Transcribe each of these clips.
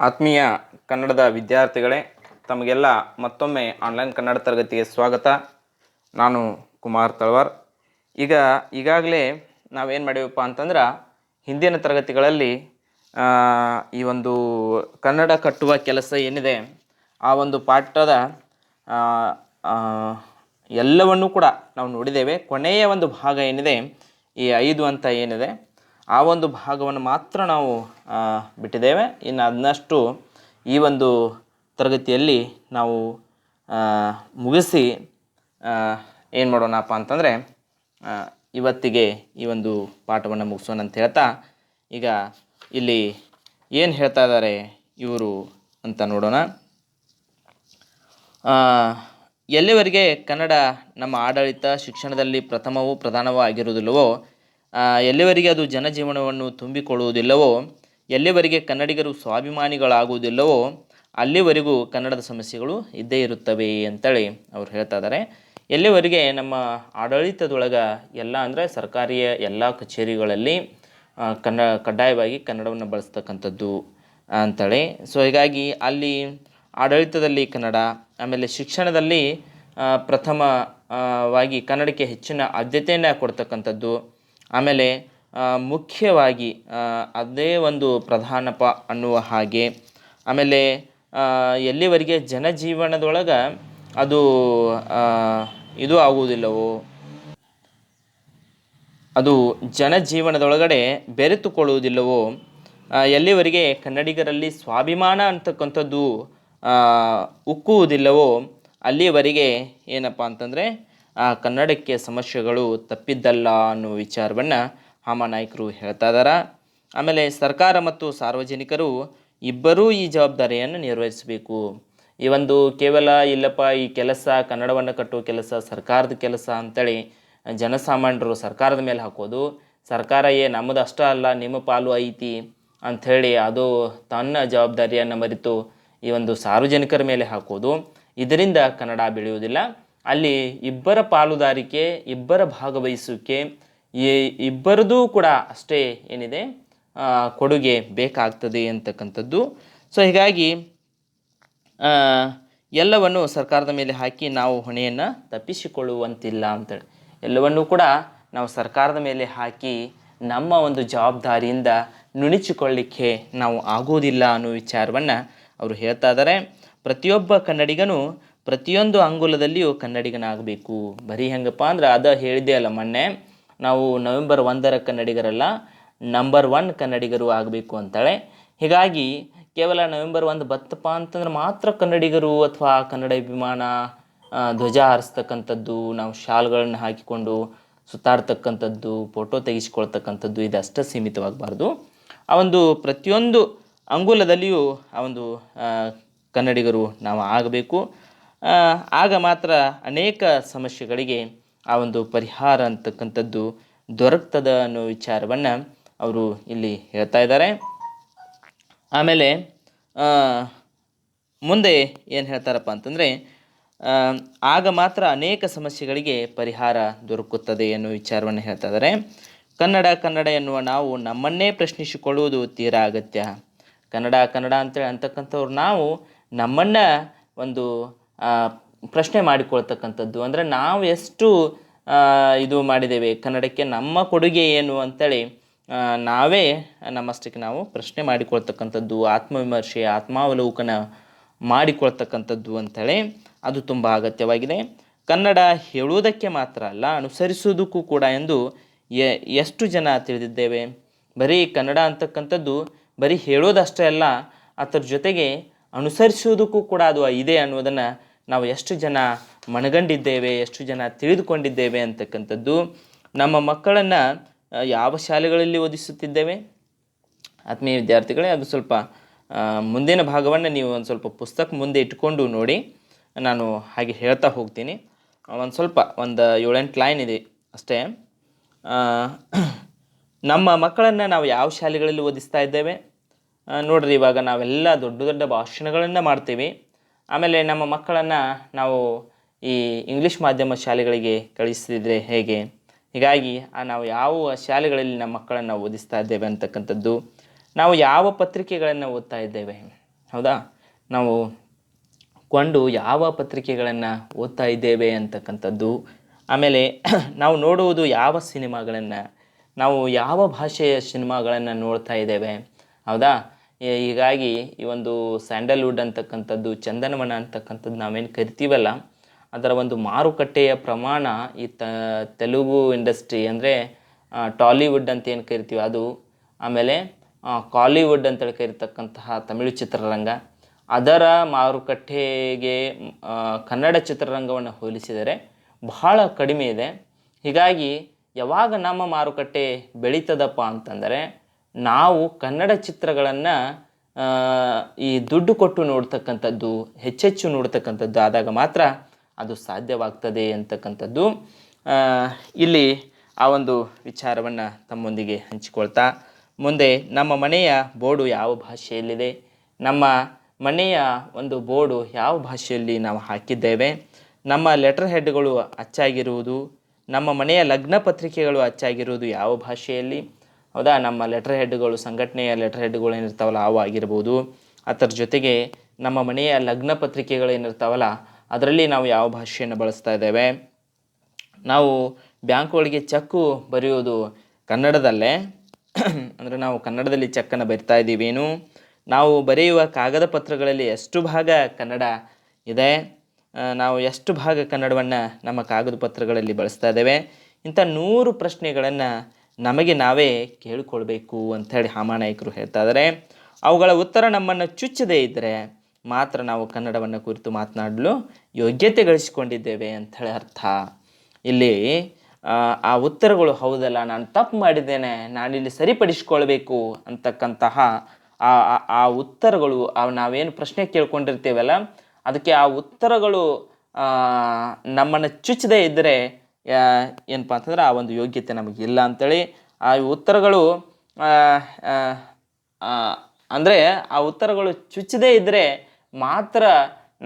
ಆತ್ಮೀಯ ಕನ್ನಡದ ವಿದ್ಯಾರ್ಥಿಗಳೇ, ತಮಗೆಲ್ಲ ಮತ್ತೊಮ್ಮೆ ಆನ್ಲೈನ್ ಕನ್ನಡ ತರಗತಿಗೆ ಸ್ವಾಗತ. ನಾನು ಕುಮಾರ್ ತಳವಾರ್. ಈಗ ಈಗಾಗಲೇ ನಾವೇನು ಮಾಡೀವಪ್ಪ ಅಂತಂದ್ರೆ, ಹಿಂದಿನ ತರಗತಿಗಳಲ್ಲಿ ಈ ಒಂದು ಕನ್ನಡ ಕಟ್ಟುವ ಕೆಲಸ ಏನಿದೆ, ಆ ಒಂದು ಪಾಠದ ಎಲ್ಲವನ್ನೂ ಕೂಡ ನಾವು ನೋಡಿದ್ದೇವೆ. ಕೊನೆಯ ಒಂದು ಭಾಗ ಏನಿದೆ, ಈ ಐದು ಅಂತ ಏನಿದೆ ಆ ಒಂದು ಭಾಗವನ್ನು ಮಾತ್ರ ನಾವು ಬಿಟ್ಟಿದ್ದೇವೆ. ಇನ್ನು ಅದನ್ನಷ್ಟು ಈ ಒಂದು ತರಗತಿಯಲ್ಲಿ ನಾವು ಮುಗಿಸಿ ಏನು ಮಾಡೋಣಪ್ಪ ಅಂತಂದರೆ ಇವತ್ತಿಗೆ ಈ ಒಂದು ಪಾಠವನ್ನು ಮುಗಿಸೋಣ ಅಂತ ಹೇಳ್ತಾ, ಈಗ ಇಲ್ಲಿ ಏನು ಹೇಳ್ತಾ ಇದ್ದಾರೆ ಇವರು ಅಂತ ನೋಡೋಣ. ಎಲ್ಲಿವರೆಗೆ ಕನ್ನಡ ನಮ್ಮ ಆಡಳಿತ ಶಿಕ್ಷಣದಲ್ಲಿ ಪ್ರಥಮವೂ ಪ್ರಧಾನವೂ ಆಗಿರುವುದಿಲ್ಲವೋ ಎಲ್ಲಿವರೆಗೆ ಅದು ಜನಜೀವನವನ್ನು ತುಂಬಿಕೊಳ್ಳುವುದಿಲ್ಲವೋ, ಎಲ್ಲಿವರೆಗೆ ಕನ್ನಡಿಗರು ಸ್ವಾಭಿಮಾನಿಗಳಾಗುವುದಿಲ್ಲವೋ, ಅಲ್ಲಿವರೆಗೂ ಕನ್ನಡದ ಸಮಸ್ಯೆಗಳು ಇದ್ದೇ ಇರುತ್ತವೆ ಅಂತೇಳಿ ಅವ್ರು ಹೇಳ್ತಾ ಇದ್ದಾರೆ ಎಲ್ಲಿವರೆಗೆ ನಮ್ಮ ಆಡಳಿತದೊಳಗೆ ಎಲ್ಲ ಅಂದರೆ ಸರ್ಕಾರಿಯ ಎಲ್ಲ ಕಚೇರಿಗಳಲ್ಲಿ ಕನ್ನ, ಕಡ್ಡಾಯವಾಗಿ ಕನ್ನಡವನ್ನು ಬಳಸ್ತಕ್ಕಂಥದ್ದು ಅಂತೇಳಿ. ಸೊ ಹೀಗಾಗಿ ಅಲ್ಲಿ ಆಡಳಿತದಲ್ಲಿ ಕನ್ನಡ, ಆಮೇಲೆ ಶಿಕ್ಷಣದಲ್ಲಿ ಪ್ರಥಮವಾಗಿ ಪ್ರಥಮ ವಾಗಿ ಕನ್ನಡಕ್ಕೆ ಹೆಚ್ಚಿನ ಆದ್ಯತೆಯನ್ನು ಕೊಡ್ತಕ್ಕಂಥದ್ದು ಆಮೇಲೆ ಮುಖ್ಯವಾಗಿ ಅದೇ ಒಂದು ಪ್ರಧಾನಪ ಅನ್ನುವ ಹಾಗೆ. ಆಮೇಲೆ ಎಲ್ಲಿವರೆಗೆ ಜನಜೀವನದೊಳಗೆ ಅದು ಇದು ಆಗುವುದಿಲ್ಲವೋ? ಅದು ಜನಜೀವನದೊಳಗಡೆ ಬೆರೆತುಕೊಳ್ಳುವುದಿಲ್ಲವೋ? ಎಲ್ಲಿವರೆಗೆ ಕನ್ನಡಿಗರಲ್ಲಿ ಸ್ವಾಭಿಮಾನ ಅಂತಕ್ಕಂಥದ್ದು ಉಕ್ಕುವುದಿಲ್ಲವೋ? ಅಲ್ಲಿವರೆಗೆ ಏನಪ್ಪ ಅಂತಂದರೆ ಆ ಕನ್ನಡಕ್ಕೆ ಸಮಸ್ಯೆಗಳು ತಪ್ಪಿದ್ದಲ್ಲ ಅನ್ನುವ ವಿಚಾರವನ್ನು ಹಾಮನಾಯಕರು ಹೇಳ್ತಾ ಇದ್ದಾರೆ ಆಮೇಲೆ ಸರ್ಕಾರ ಮತ್ತು ಸಾರ್ವಜನಿಕರು ಇಬ್ಬರೂ ಈ ಜವಾಬ್ದಾರಿಯನ್ನು ನಿರ್ವಹಿಸಬೇಕು. ಈ ಒಂದು ಕೇವಲ ಇಲ್ಲಪ್ಪ, ಈ ಕೆಲಸ ಕನ್ನಡವನ್ನು ಕಟ್ಟುವ ಕೆಲಸ ಸರ್ಕಾರದ ಕೆಲಸ ಅಂತೇಳಿ ಜನಸಾಮಾನ್ಯರು ಸರ್ಕಾರದ ಮೇಲೆ ಹಾಕೋದು, ಸರ್ಕಾರ ಏ ನಮ್ಮದು ಅಷ್ಟೇ ಅಲ್ಲ, ನಿಮ್ಮ ಪಾಲು ಐತಿ ಅಂಥೇಳಿ ಅದು ತನ್ನ ಜವಾಬ್ದಾರಿಯನ್ನು ಮರೆತು ಈ ಒಂದು ಸಾರ್ವಜನಿಕರ ಮೇಲೆ ಹಾಕೋದು. ಇದರಿಂದ ಕನ್ನಡ ಬೆಳೆಯುವುದಿಲ್ಲ. ಅಲ್ಲಿ ಇಬ್ಬರ ಪಾಲುದಾರಿಕೆ, ಇಬ್ಬರ ಭಾಗವಹಿಸುವಿಕೆ, ಈ ಇಬ್ಬರದು ಕೂಡ ಅಷ್ಟೇ ಏನಿದೆ ಕೊಡುಗೆ ಬೇಕಾಗ್ತದೆ ಅಂತಕ್ಕಂಥದ್ದು. ಸೊ ಹೀಗಾಗಿ ಎಲ್ಲವನ್ನು ಸರ್ಕಾರದ ಮೇಲೆ ಹಾಕಿ ನಾವು ಹೊಣೆಯನ್ನು ತಪ್ಪಿಸಿಕೊಳ್ಳುವಂತಿಲ್ಲ ಅಂತೇಳಿ. ಎಲ್ಲವನ್ನೂ ಕೂಡ ನಾವು ಸರ್ಕಾರದ ಮೇಲೆ ಹಾಕಿ ನಮ್ಮ ಒಂದು ಜವಾಬ್ದಾರಿಯಿಂದ ನುಣಿಚಿಕೊಳ್ಳಿಕ್ಕೆ ನಾವು ಆಗೋದಿಲ್ಲ ಅನ್ನೋ ವಿಚಾರವನ್ನು ಅವರು ಹೇಳ್ತಾ ಇದ್ದಾರೆ ಪ್ರತಿಯೊಬ್ಬ ಕನ್ನಡಿಗನು ಪ್ರತಿಯೊಂದು ಅಂಗುಲದಲ್ಲಿಯೂ ಕನ್ನಡಿಗನಾಗಬೇಕು. ಬರೀ ಹೆಂಗಪ್ಪ ಅಂದ್ರೆ ಅದು ಹೇಳಿದೆ ಅಲ್ಲ ಮೊನ್ನೆ, ನಾವು ನವೆಂಬರ್ ಒಂದರ ಕನ್ನಡಿಗರಲ್ಲ, ನಂಬರ್ ಒನ್ ಕನ್ನಡಿಗರು ಆಗಬೇಕು ಅಂತಾಳೆ. ಹೀಗಾಗಿ ಕೇವಲ ನವೆಂಬರ್ ಒಂದು ಬತ್ತಪ್ಪ ಅಂತಂದ್ರೆ ಮಾತ್ರ ಕನ್ನಡಿಗರು ಅಥವಾ ಕನ್ನಡ ಅಭಿಮಾನ ಧ್ವಜ ಹಾರಿಸ್ತಕ್ಕಂಥದ್ದು, ನಾವು ಶಾಲ್ಗಳನ್ನು ಹಾಕಿಕೊಂಡು ಸುತ್ತಾಡ್ತಕ್ಕಂಥದ್ದು, ಫೋಟೋ ತೆಗೆಸಿಕೊಳ್ತಕ್ಕಂಥದ್ದು ಇದಷ್ಟೇ ಸೀಮಿತವಾಗಬಾರ್ದು. ಆ ಒಂದು ಪ್ರತಿಯೊಂದು ಅಂಗುಲದಲ್ಲಿಯೂ ಆ ಒಂದು ಕನ್ನಡಿಗರು ನಾವು ಆಗಬೇಕು. ಆಗ ಮಾತ್ರ ಅನೇಕ ಸಮಸ್ಯೆಗಳಿಗೆ ಆ ಒಂದು ಪರಿಹಾರ ಅಂತಕ್ಕಂಥದ್ದು ದೊರಕ್ತದ ಅನ್ನೋ ವಿಚಾರವನ್ನು ಅವರು ಇಲ್ಲಿ ಹೇಳ್ತಾ ಇದ್ದಾರೆ. ಆಮೇಲೆ ಮುಂದೆ ಏನು ಹೇಳ್ತಾರಪ್ಪ ಅಂತಂದರೆ ಆಗ ಮಾತ್ರ ಅನೇಕ ಸಮಸ್ಯೆಗಳಿಗೆ ಪರಿಹಾರ ದೊರಕುತ್ತದೆ ಎನ್ನುವ ವಿಚಾರವನ್ನು ಹೇಳ್ತಾ ಇದ್ದಾರೆ. ಕನ್ನಡ ಕನ್ನಡ ಎನ್ನುವ ನಾವು ನಮ್ಮನ್ನೇ ಪ್ರಶ್ನಿಸಿಕೊಳ್ಳುವುದು ತೀರಾ ಅಗತ್ಯ. ಕನ್ನಡ ಕನ್ನಡ ಅಂತೇಳಿ ಅಂತಕ್ಕಂಥವ್ರು ನಾವು ನಮ್ಮನ್ನು ಒಂದು ಪ್ರಶ್ನೆ ಮಾಡಿಕೊಳ್ತಕ್ಕಂಥದ್ದು. ಅಂದರೆ ನಾವು ಎಷ್ಟು ಇದು ಮಾಡಿದ್ದೇವೆ? ಕನ್ನಡಕ್ಕೆ ನಮ್ಮ ಕೊಡುಗೆ ಏನು ಅಂತೇಳಿ ನಾವೇ ನಮ್ಮಷ್ಟಕ್ಕೆ ನಾವು ಪ್ರಶ್ನೆ ಮಾಡಿಕೊಳ್ತಕ್ಕಂಥದ್ದು, ಆತ್ಮವಿಮರ್ಶೆ, ಆತ್ಮಾವಲೋಕನ ಮಾಡಿಕೊಳ್ತಕ್ಕಂಥದ್ದು ಅಂಥೇಳಿ ಅದು ತುಂಬ ಅಗತ್ಯವಾಗಿದೆ. ಕನ್ನಡ ಹೇಳುವುದಕ್ಕೆ ಮಾತ್ರ ಅಲ್ಲ, ಅನುಸರಿಸುವುದಕ್ಕೂ ಕೂಡ ಎಂದು ಎಷ್ಟು ಜನ ತಿಳಿದಿದ್ದೇವೆ? ಬರೀ ಕನ್ನಡ ಅಂತಕ್ಕಂಥದ್ದು ಬರೀ ಹೇಳೋದಷ್ಟೇ ಅಲ್ಲ, ಅದರ ಜೊತೆಗೆ ಅನುಸರಿಸುವುದಕ್ಕೂ ಕೂಡ ಅದು ಇದೆ ಅನ್ನೋದನ್ನು ನಾವು ಎಷ್ಟು ಜನ ಮನಗಂಡಿದ್ದೇವೆ, ಎಷ್ಟು ಜನ ತಿಳಿದುಕೊಂಡಿದ್ದೇವೆ ಅಂತಕ್ಕಂಥದ್ದು. ನಮ್ಮ ಮಕ್ಕಳನ್ನು ಯಾವ ಶಾಲೆಗಳಲ್ಲಿ ಓದಿಸುತ್ತಿದ್ದೇವೆ? ಆತ್ಮೀಯ ವಿದ್ಯಾರ್ಥಿಗಳೇ, ಅದು ಸ್ವಲ್ಪ ಮುಂದಿನ ಭಾಗವನ್ನು ನೀವು ಒಂದು ಸ್ವಲ್ಪ ಪುಸ್ತಕ ಮುಂದೆ ಇಟ್ಕೊಂಡು ನೋಡಿ, ನಾನು ಹಾಗೆ ಹೇಳ್ತಾ ಹೋಗ್ತೀನಿ. ಒಂದು ಸ್ವಲ್ಪ, ಒಂದು ಏಳೆಂಟು ಲೈನ್ ಇದೆ ಅಷ್ಟೇ. ನಮ್ಮ ಮಕ್ಕಳನ್ನು ನಾವು ಯಾವ ಶಾಲೆಗಳಲ್ಲಿ ಓದಿಸ್ತಾ ಇದ್ದೇವೆ? ನೋಡ್ರಿ, ಇವಾಗ ನಾವೆಲ್ಲ ದೊಡ್ಡ ದೊಡ್ಡ ಭಾಷಣಗಳನ್ನು ಮಾಡ್ತೀವಿ. ಆಮೇಲೆ ನಮ್ಮ ಮಕ್ಕಳನ್ನು ನಾವು ಈ ಇಂಗ್ಲೀಷ್ ಮಾಧ್ಯಮ ಶಾಲೆಗಳಿಗೆ ಕಳಿಸ್ತಿದ್ರೆ ಹೇಗೆ? ಹೀಗಾಗಿ ನಾವು ಯಾವ ಶಾಲೆಗಳಲ್ಲಿ ನಮ್ಮ ಮಕ್ಕಳನ್ನು ಓದಿಸ್ತಾ ಇದ್ದೇವೆ ಅಂತಕ್ಕಂಥದ್ದು, ನಾವು ಯಾವ ಪತ್ರಿಕೆಗಳನ್ನು ಓದ್ತಾ ಇದ್ದೇವೆ? ಹೌದಾ? ನಾವು ಕೊಂಡು ಯಾವ ಪತ್ರಿಕೆಗಳನ್ನು ಓದ್ತಾ ಇದ್ದೇವೆ ಅಂತಕ್ಕಂಥದ್ದು, ಆಮೇಲೆ ನಾವು ನೋಡುವುದು ಯಾವ ಸಿನಿಮಾಗಳನ್ನು, ನಾವು ಯಾವ ಭಾಷೆಯ ಸಿನಿಮಾಗಳನ್ನು ನೋಡ್ತಾ ಇದ್ದೇವೆ? ಹೌದಾ? ಹೀಗಾಗಿ ಈ ಒಂದು ಸ್ಯಾಂಡಲ್ವುಡ್ ಅಂತಕ್ಕಂಥದ್ದು, ಚಂದನವನ ಅಂತಕ್ಕಂಥದ್ದು ನಾವೇನು ಕರಿತೀವಲ್ಲ, ಅದರ ಒಂದು ಮಾರುಕಟ್ಟೆಯ ಪ್ರಮಾಣ ಈ ತೆಲುಗು ಇಂಡಸ್ಟ್ರಿ ಅಂದರೆ ಟಾಲಿವುಡ್ ಅಂತ ಏನು ಕರಿತೀವಿ, ಅದು ಆಮೇಲೆ ಕಾಲಿವುಡ್ ಅಂತೇಳಿ ಕರಿತಕ್ಕಂತಹ ತಮಿಳು ಚಿತ್ರರಂಗ. ಅದರ ಮಾರುಕಟ್ಟೆಗೆ ಕನ್ನಡ ಚಿತ್ರರಂಗವನ್ನು ಹೋಲಿಸಿದರೆ ಬಹಳ ಕಡಿಮೆ ಇದೆ. ಹೀಗಾಗಿ ಯಾವಾಗ ನಮ್ಮ ಮಾರುಕಟ್ಟೆ ಬೆಳೀತದಪ್ಪ ಅಂತಂದರೆ ನಾವು ಕನ್ನಡ ಚಿತ್ರಗಳನ್ನು ಈ ದುಡ್ಡು ಕೊಟ್ಟು ನೋಡ್ತಕ್ಕಂಥದ್ದು, ಹೆಚ್ಚೆಚ್ಚು ನೋಡ್ತಕ್ಕಂಥದ್ದು ಆದಾಗ ಮಾತ್ರ ಅದು ಸಾಧ್ಯವಾಗ್ತದೆ ಅಂತಕ್ಕಂಥದ್ದು. ಇಲ್ಲಿ ಆ ಒಂದು ವಿಚಾರವನ್ನು ತಮ್ಮೊಂದಿಗೆ ಹಂಚಿಕೊಳ್ತಾ, ಮುಂದೆ ನಮ್ಮ ಮನೆಯ ಬೋರ್ಡು ಯಾವ ಭಾಷೆಯಲ್ಲಿದೆ, ನಮ್ಮ ಮನೆಯ ಒಂದು ಬೋರ್ಡು ಯಾವ ಭಾಷೆಯಲ್ಲಿ ನಾವು ಹಾಕಿದ್ದೇವೆ, ನಮ್ಮ ಲೆಟರ್ ಹೆಡ್ಗಳು ಅಚ್ಚಾಗಿರುವುದು, ನಮ್ಮ ಮನೆಯ ಲಗ್ನ ಪತ್ರಿಕೆಗಳು ಅಚ್ಚಾಗಿರುವುದು ಯಾವ ಭಾಷೆಯಲ್ಲಿ ಹೌದಾ? ನಮ್ಮ ಲೆಟರ್ ಹೆಡ್ಗಳು ಸಂಘಟನೆಯ ಲೆಟರ್ ಹೆಡ್ಗಳು ಏನಿರ್ತಾವಲ್ಲ, ಅವು ಆಗಿರ್ಬೋದು. ಅದರ ಜೊತೆಗೆ ನಮ್ಮ ಮನೆಯ ಲಗ್ನ ಪತ್ರಿಕೆಗಳು ಏನಿರ್ತಾವಲ್ಲ, ಅದರಲ್ಲಿ ನಾವು ಯಾವ ಭಾಷೆಯನ್ನು ಬಳಸ್ತಾ ಇದ್ದೇವೆ? ನಾವು ಬ್ಯಾಂಕ್ಗಳಿಗೆ ಚೆಕ್ಕು ಬರೆಯೋದು ಕನ್ನಡದಲ್ಲೇ. ಅಂದರೆ ನಾವು ಕನ್ನಡದಲ್ಲಿ ಚೆಕ್ಕನ್ನು ಬರಿತಾ ಇದ್ದೀವೇನು? ನಾವು ಬರೆಯುವ ಕಾಗದ ಪತ್ರಗಳಲ್ಲಿ ಎಷ್ಟು ಭಾಗ ಕನ್ನಡ ಇದೆ? ನಾವು ಎಷ್ಟು ಭಾಗ ಕನ್ನಡವನ್ನು ನಮ್ಮ ಕಾಗದ ಪತ್ರಗಳಲ್ಲಿ ಬಳಸ್ತಾ ಇದ್ದೇವೆ? ಇಂಥ ನೂರು ಪ್ರಶ್ನೆಗಳನ್ನು ನಮಗೆ ನಾವೇ ಕೇಳಿಕೊಳ್ಬೇಕು ಅಂಥೇಳಿ ಹಾಮಾನಾಯಕರು ಹೇಳ್ತಾ ಇದ್ದಾರೆ ಅವುಗಳ ಉತ್ತರ ನಮ್ಮನ್ನು ಚುಚ್ಚದೇ ಇದ್ದರೆ ಮಾತ್ರ ನಾವು ಕನ್ನಡವನ್ನು ಕುರಿತು ಮಾತನಾಡಲು ಯೋಗ್ಯತೆ ಗಳಿಸಿಕೊಂಡಿದ್ದೇವೆ ಅಂಥೇಳಿ ಅರ್ಥ. ಇಲ್ಲಿ ಆ, ಉತ್ತರಗಳು ಹೌದಲ್ಲ ನಾನು ತಪ್ಪು ಮಾಡಿದ್ದೇನೆ ನಾನಿಲ್ಲಿ ಸರಿಪಡಿಸ್ಕೊಳ್ಬೇಕು ಅಂತಕ್ಕಂತಹ ಆ ಆ- ಉತ್ತರಗಳು ಆ ನಾವೇನು ಪ್ರಶ್ನೆ ಕೇಳ್ಕೊಂಡಿರ್ತೇವಲ್ಲ ಅದಕ್ಕೆ ಆ ಉತ್ತರಗಳು ನಮ್ಮನ್ನು ಚುಚ್ಚದೇ ಇದ್ದರೆ ಏನಪ್ಪ ಅಂತಂದ್ರೆ ಆ ಒಂದು ಯೋಗ್ಯತೆ ನಮಗಿಲ್ಲ ಅಂತೇಳಿ ಆ ಉತ್ತರಗಳು ಅಂದರೆ ಆ ಉತ್ತರಗಳು ಚುಚ್ಚದೇ ಇದ್ದರೆ ಮಾತ್ರ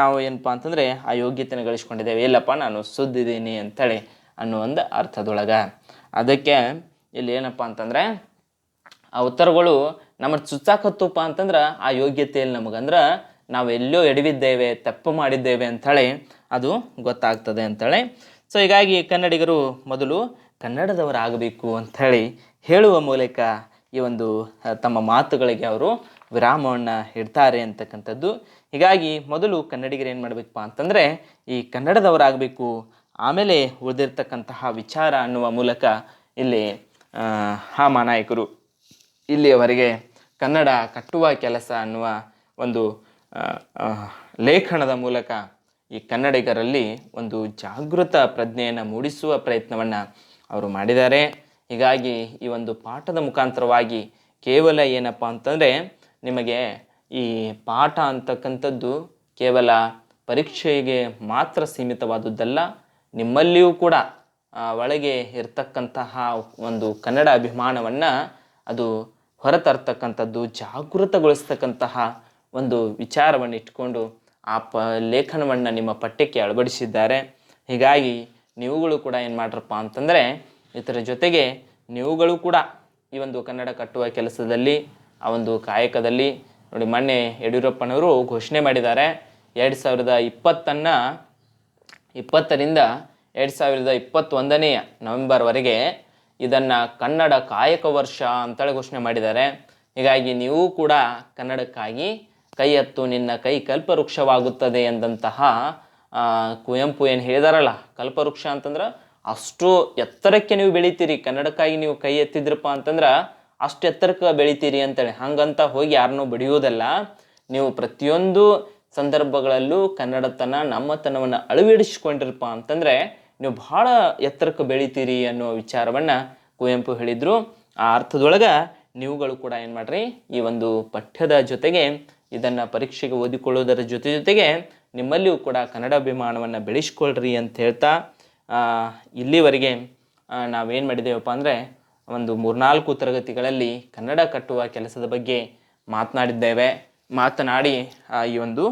ನಾವು ಏನಪ್ಪ ಅಂತಂದರೆ ಆ ಯೋಗ್ಯತೆನ ಗಳಿಸ್ಕೊಂಡಿದ್ದೇವೆ. ಇಲ್ಲಪ್ಪ, ನಾನು ಸುದ್ದಿದ್ದೀನಿ ಅಂತೇಳಿ ಅನ್ನೋ ಒಂದು ಅರ್ಥದೊಳಗೆ. ಅದಕ್ಕೆ ಇಲ್ಲಿ ಏನಪ್ಪ ಅಂತಂದರೆ ಆ ಉತ್ತರಗಳು ನಮ್ಮನ್ನು ಚುಚ್ಚಾಕತ್ತಪ್ಪ ಅಂತಂದ್ರೆ ಆ ಯೋಗ್ಯತೆಯಲ್ಲಿ ನಮಗಂದ್ರೆ ನಾವು ಎಲ್ಲೋ ಎಡವಿದ್ದೇವೆ, ತಪ್ಪು ಮಾಡಿದ್ದೇವೆ ಅಂಥೇಳಿ ಅದು ಗೊತ್ತಾಗ್ತದೆ ಅಂಥೇಳಿ ಸೊ ಹೀಗಾಗಿ ಕನ್ನಡಿಗರು ಮೊದಲು ಕನ್ನಡದವರಾಗಬೇಕು ಅಂಥೇಳಿ ಹೇಳುವ ಮೂಲಕ ಈ ಒಂದು ತಮ್ಮ ಮಾತುಗಳಿಗೆ ಅವರು ವಿರಾಮವನ್ನು ಇಡ್ತಾರೆ ಅಂತಕ್ಕಂಥದ್ದು. ಹೀಗಾಗಿ ಮೊದಲು ಕನ್ನಡಿಗರು ಏನು ಮಾಡಬೇಕಪ್ಪ ಅಂತಂದರೆ ಈ ಕನ್ನಡದವರಾಗಬೇಕು ಆಮೇಲೆ ಉಳಿದಿರ್ತಕ್ಕಂತಹ ವಿಚಾರ ಅನ್ನುವ ಮೂಲಕ ಇಲ್ಲಿ ಆ, ಹಾಮಾನಾಯಕರು ಇಲ್ಲಿಯವರೆಗೆ ಕನ್ನಡ ಕಟ್ಟುವ ಕೆಲಸ ಅನ್ನುವ ಒಂದು ಲೇಖನದ ಮೂಲಕ ಈ ಕನ್ನಡಿಗರಲ್ಲಿ ಒಂದು ಜಾಗೃತ ಪ್ರಜ್ಞೆಯನ್ನು ಮೂಡಿಸುವ ಪ್ರಯತ್ನವನ್ನು ಅವರು ಮಾಡಿದ್ದಾರೆ. ಹೀಗಾಗಿ ಈ ಒಂದು ಪಾಠದ ಮುಖಾಂತರವಾಗಿ ಕೇವಲ ಏನಪ್ಪ ಅಂತಂದರೆ ನಿಮಗೆ ಈ ಪಾಠ ಅಂತಕ್ಕಂಥದ್ದು ಕೇವಲ ಪರೀಕ್ಷೆಗೆ ಮಾತ್ರ ಸೀಮಿತವಾದದ್ದಲ್ಲ, ನಿಮ್ಮಲ್ಲಿಯೂ ಕೂಡ ಒಳಗೆ ಇರ್ತಕ್ಕಂತಹ ಒಂದು ಕನ್ನಡ ಅಭಿಮಾನವನ್ನು ಅದು ಹೊರತರ್ತಕ್ಕಂಥದ್ದು, ಜಾಗೃತಗೊಳಿಸ್ತಕ್ಕಂತಹ ಒಂದು ವಿಚಾರವನ್ನು ಇಟ್ಕೊಂಡು ಆ ಪ ಲೇಖನವನ್ನು ನಿಮ್ಮ ಪಠ್ಯಕ್ಕೆ ಅಳವಡಿಸಿದ್ದಾರೆ. ಹೀಗಾಗಿ ನೀವುಗಳು ಕೂಡ ಏನು ಮಾಡ್ರಪ್ಪ ಅಂತಂದರೆ ಇದರ ಜೊತೆಗೆ ನೀವುಗಳು ಕೂಡ ಈ ಒಂದು ಕನ್ನಡ ಕಟ್ಟುವ ಕೆಲಸದಲ್ಲಿ, ಆ ಒಂದು ಕಾಯಕದಲ್ಲಿ, ನೋಡಿ ಮೊನ್ನೆ ಯಡಿಯೂರಪ್ಪನವರು ಘೋಷಣೆ ಮಾಡಿದ್ದಾರೆ, ಎರಡು ಸಾವಿರದ ಇಪ್ಪತ್ತನ್ನು, ಇಪ್ಪತ್ತರಿಂದ ಎರಡು ಸಾವಿರದ ಇಪ್ಪತ್ತೊಂದನೆಯ ನವೆಂಬರ್ವರೆಗೆ ಇದನ್ನು ಕನ್ನಡ ಕಾಯಕ ವರ್ಷ ಅಂತೇಳಿ ಘೋಷಣೆ ಮಾಡಿದ್ದಾರೆ. ಹೀಗಾಗಿ ನೀವು ಕೂಡ ಕನ್ನಡಕ್ಕಾಗಿ ಕೈ ಎತ್ತು ನಿನ್ನ ಕೈ ಕಲ್ಪವೃಕ್ಷವಾಗುತ್ತದೆ ಎಂದಂತಹ ಕುವೆಂಪು ಏನು ಹೇಳಿದಾರಲ್ಲ, ಕಲ್ಪವೃಕ್ಷ ಅಂತಂದ್ರೆ ಅಷ್ಟು ಎತ್ತರಕ್ಕೆ ನೀವು ಬೆಳಿತೀರಿ, ಕನ್ನಡಕ್ಕಾಗಿ ನೀವು ಕೈ ಎತ್ತಿದ್ರಪ್ಪ ಅಂತಂದ್ರೆ ಅಷ್ಟು ಎತ್ತರಕ್ಕೆ ಬೆಳಿತೀರಿ ಅಂತೇಳಿ. ಹಂಗಂತ ಹೋಗಿ ಯಾರನ್ನೂ ಬಡಿಯೋದಲ್ಲ ನೀವು ಪ್ರತಿಯೊಂದು ಸಂದರ್ಭಗಳಲ್ಲೂ ಕನ್ನಡತನ, ನಮ್ಮತನವನ್ನು ಅಳವಡಿಸಿಕೊಂಡಿರಪ್ಪ ಅಂತಂದರೆ ನೀವು ಬಹಳ ಎತ್ತರಕ್ಕೆ ಬೆಳಿತೀರಿ ಅನ್ನೋ ವಿಚಾರವನ್ನು ಕುವೆಂಪು ಹೇಳಿದರು. ಆ ಅರ್ಥದೊಳಗೆ ನೀವುಗಳು ಕೂಡ ಏನು ಮಾಡ್ರಿ, ಈ ಒಂದು ಪಠ್ಯದ ಜೊತೆಗೆ ಇದನ್ನು ಪರೀಕ್ಷೆಗೆ ಓದಿಕೊಳ್ಳುವುದರ ಜೊತೆ ಜೊತೆಗೆ ನಿಮ್ಮಲ್ಲಿಯೂ ಕೂಡ ಕನ್ನಡ ಅಭಿಮಾನವನ್ನು ಬೆಳೆಸ್ಕೊಳ್ರಿ ಅಂತ ಹೇಳ್ತಾ ಇಲ್ಲಿವರೆಗೆ ನಾವೇನು ಮಾಡಿದ್ದೇವಪ್ಪ ಅಂದರೆ ಒಂದು ಮೂರ್ನಾಲ್ಕು ತರಗತಿಗಳಲ್ಲಿ ಕನ್ನಡ ಕಟ್ಟುವ ಕೆಲಸದ ಬಗ್ಗೆ ಮಾತನಾಡಿದ್ದೇವೆ. ಮಾತನಾಡಿ ಈ ಒಂದು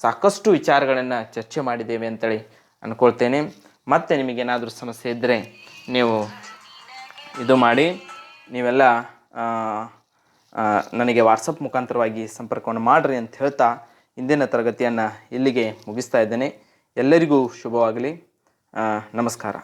ಸಾಕಷ್ಟು ವಿಚಾರಗಳನ್ನು ಚರ್ಚೆ ಮಾಡಿದ್ದೇವೆ ಅಂತೇಳಿ ಅಂದ್ಕೊಳ್ತೇನೆ ಮತ್ತೆ ನಿಮಗೇನಾದರೂ ಸಮಸ್ಯೆ ಇದ್ದರೆ ನೀವು ಇದು ಮಾಡಿ, ನೀವೆಲ್ಲ ನನಗೆ ವಾಟ್ಸಪ್ ಮುಖಾಂತರವಾಗಿ ಸಂಪರ್ಕವನ್ನು ಮಾಡಿರಿ ಅಂತ ಹೇಳ್ತಾ ಇಂದಿನ ತರಗತಿಯನ್ನು ಇಲ್ಲಿಗೆ ಮುಗಿಸ್ತಾ ಇದ್ದೇನೆ. ಎಲ್ಲರಿಗೂ ಶುಭವಾಗಲಿ. ನಮಸ್ಕಾರ.